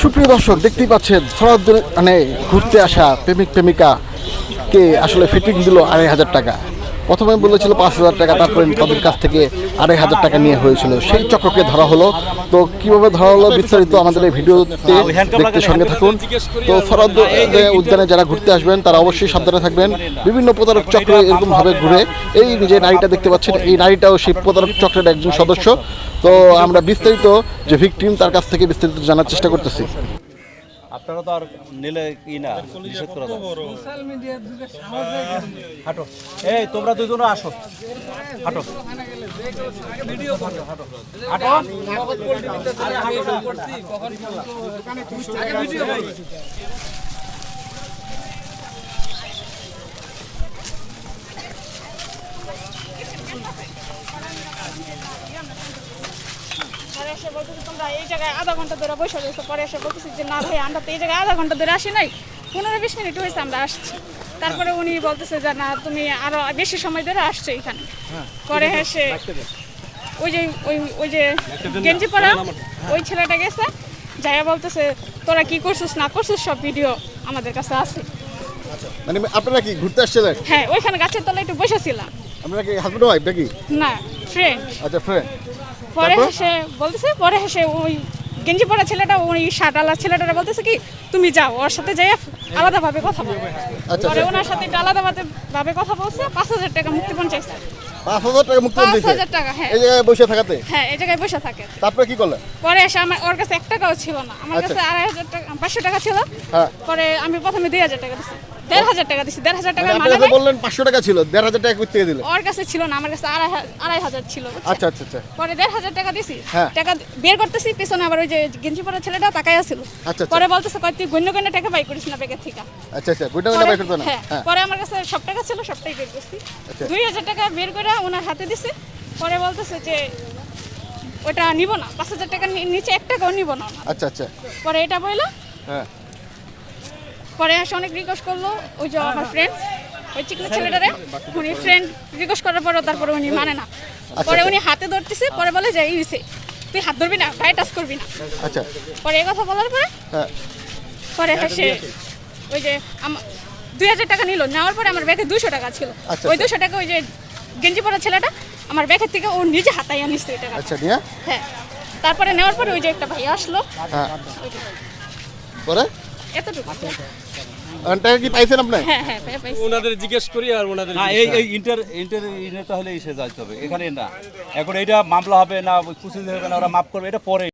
সুপ্রিয় দর্শক, দেখতেই পাচ্ছেন সরাদ্দুর মানে ঘুরতে আসা প্রেমিক প্রেমিকা কে আসলে ফিটিং দিল আড়াই হাজার টাকা। প্রথমে বলেছিল পাঁচ হাজার টাকা, তারপরে তাদের কাছ থেকে আড়াই হাজার টাকা নিয়ে হয়েছিল। সেই চক্রকে ধরা হলো। তো কীভাবে ধরা হলো বিস্তারিত আমাদের এই ভিডিওতে দেখতে সঙ্গে থাকুন। তো সরাদ্দ উদ্যানে যারা ঘুরতে আসবেন, তারা অবশ্যই সাবধানে থাকবেন। বিভিন্ন প্রতারক চক্র এরকমভাবে ঘুরে এই যে নারীটা দেখতে পাচ্ছেন, এই নারীটাও সেই প্রতারক চক্রের একজন সদস্য। তো আমরা বিস্তারিত যে ভিকটিম তার কাছ থেকে বিস্তারিত জানার চেষ্টা করতেছি। আপনারা তো আর নিলে কি না? নিষেধ করা হাঁটো। এই তোমরা দুজনে আসো। হাঁটো। পরে এসে বলতেছি তোমরা এই জায়গায় আধা ঘণ্টা ধরে বসে রয়েছে। পরে এসে বলতেছি যে না ভাই আমরা তো এই জায়গায় আধা ঘণ্টা ধরে আসি নাই। পনেরো বিশ মিনিট হয়েছে আমরা আসছি। তারপরে উনি বলতেছে যে না তুমি আরও বেশি সময় ধরে আসছো এখানে। পরে এসে ওই যে ওই ওই যে গেঞ্জি পরা ওই ছেলেটা গেছে যাইয়া বলতেছে তোরা কি করছিস না করছিস সব ভিডিও আমাদের কাছে আছে। মানে আপনারা কি ঘুরতে আসছিলেন? হ্যাঁ ওইখানে গাছের তলায় একটু বসেছিলাম। আপনারা কি হাজব্যান্ড ওয়াইফ নাকি? না ফ্রেন্ড আচ্ছা ফ্রেন্ড পরে হেসে বলতেছে পরে হেসে ওই গেঞ্জি পরা ছেলেটা ওই শার্টালা ছেলেটা বলতেছে কি তুমি যাও ওর সাথে যাই আলাদাভাবে কথা বলো। আচ্ছা পরে আচ্ছা। ওনার সাথে একটু আলাদাভাবে ভাবে কথা বলছে পাঁচ হাজার টাকা মুক্তিপণ চাইছে। পাঁচ হাজার টাকা মুক্তি পাঁচ দিয়েছে? হাজার টাকা হ্যাঁ। এই জায়গায় বসে থাকাতে? হ্যাঁ এই জায়গায় বসে থাকে। তারপরে কি করলেন? পরে এসে আমার ওর কাছে এক টাকাও ছিল না। আমার আচ্ছা। কাছে আড়াই হাজার টাকা পাঁচশো টাকা ছিল। হ্যাঁ। পরে আমি প্রথমে দুই হাজার টাকা দিছি। দেড় হাজার টাকা দিছি দেড় হাজার টাকা মানে বললেন পাঁচশো টাকা ছিল দেড় হাজার টাকা করতে দিলেন? ওর কাছে ছিল না আমার কাছে আড়াই আড়াই হাজার ছিল আচ্ছা আচ্ছা আচ্ছা। পরে দেড় হাজার টাকা দিছি হ্যাঁ। টাকা বের করতেছি পিছনে আবার ওই যে গেঞ্জি পরা ছেলেটা আচ্ছা। পরে বলতেছে কয় তুই গণ্য গণ্য টাকা বাই করিস না ব্যাগের থেকে? আচ্ছা আচ্ছা গুইটা গুইটা বাই করতে না? হ্যাঁ হ্যাঁ। পরে আমার কাছে সব টাকা ছিল সবটাই বের করছি। দুই হাজার টাকা বের করে ওনার হাতে দিছি পরে বলতেছে যে ওটা নিব না পাঁচ হাজার টাকা নিচে এক টাকাও নিব না আচ্ছা আচ্ছা। পরে এটা বলল হ্যাঁ। পরে আসে অনেক রিকোয়েস্ট করল ওই যে আমার ফ্রেন্ড ওই চিকনা ছেলেটারে। উনি ফ্রেন্ড রিকোয়েস্ট করার পরও তারপরে উনি মানে না। পরে উনি হাতে ধরতেছে পরে বলে যে ইসে তুই হাত ধরবি না গায়ে টাচ করবি না। আচ্ছা। পরে এই কথা বলার পরে হ্যাঁ। পরে সে ওই যে আমার দুই হাজার টাকা নিল নেওয়ার পরে আমার ব্যাগে দুশো টাকা ছিল। আচ্ছা, ওই আচ্ছা। দুশো টাকা ওই যে গেঞ্জি পরা ছেলেটা আমার ব্যাগের থেকে ও নিজে ওই টাকা আচ্ছা নিয়ে? হ্যাঁ। তারপরে নেওয়ার পরে ওই যে একটা ভাই আসলো। হ্যাঁ। পরে? এতটুকু। টাকা কি পাইছেন আপনি? হ্যাঁ হ্যাঁ পাইছি। ওনাদের জিজ্ঞেস করি আর ওনাদের এই এই ইন্টার এসে যাইতে হবে। এখানে না। এখন এটা মামলা হবে না কুচি হবে না ওরা মাফ করবে এটা পরে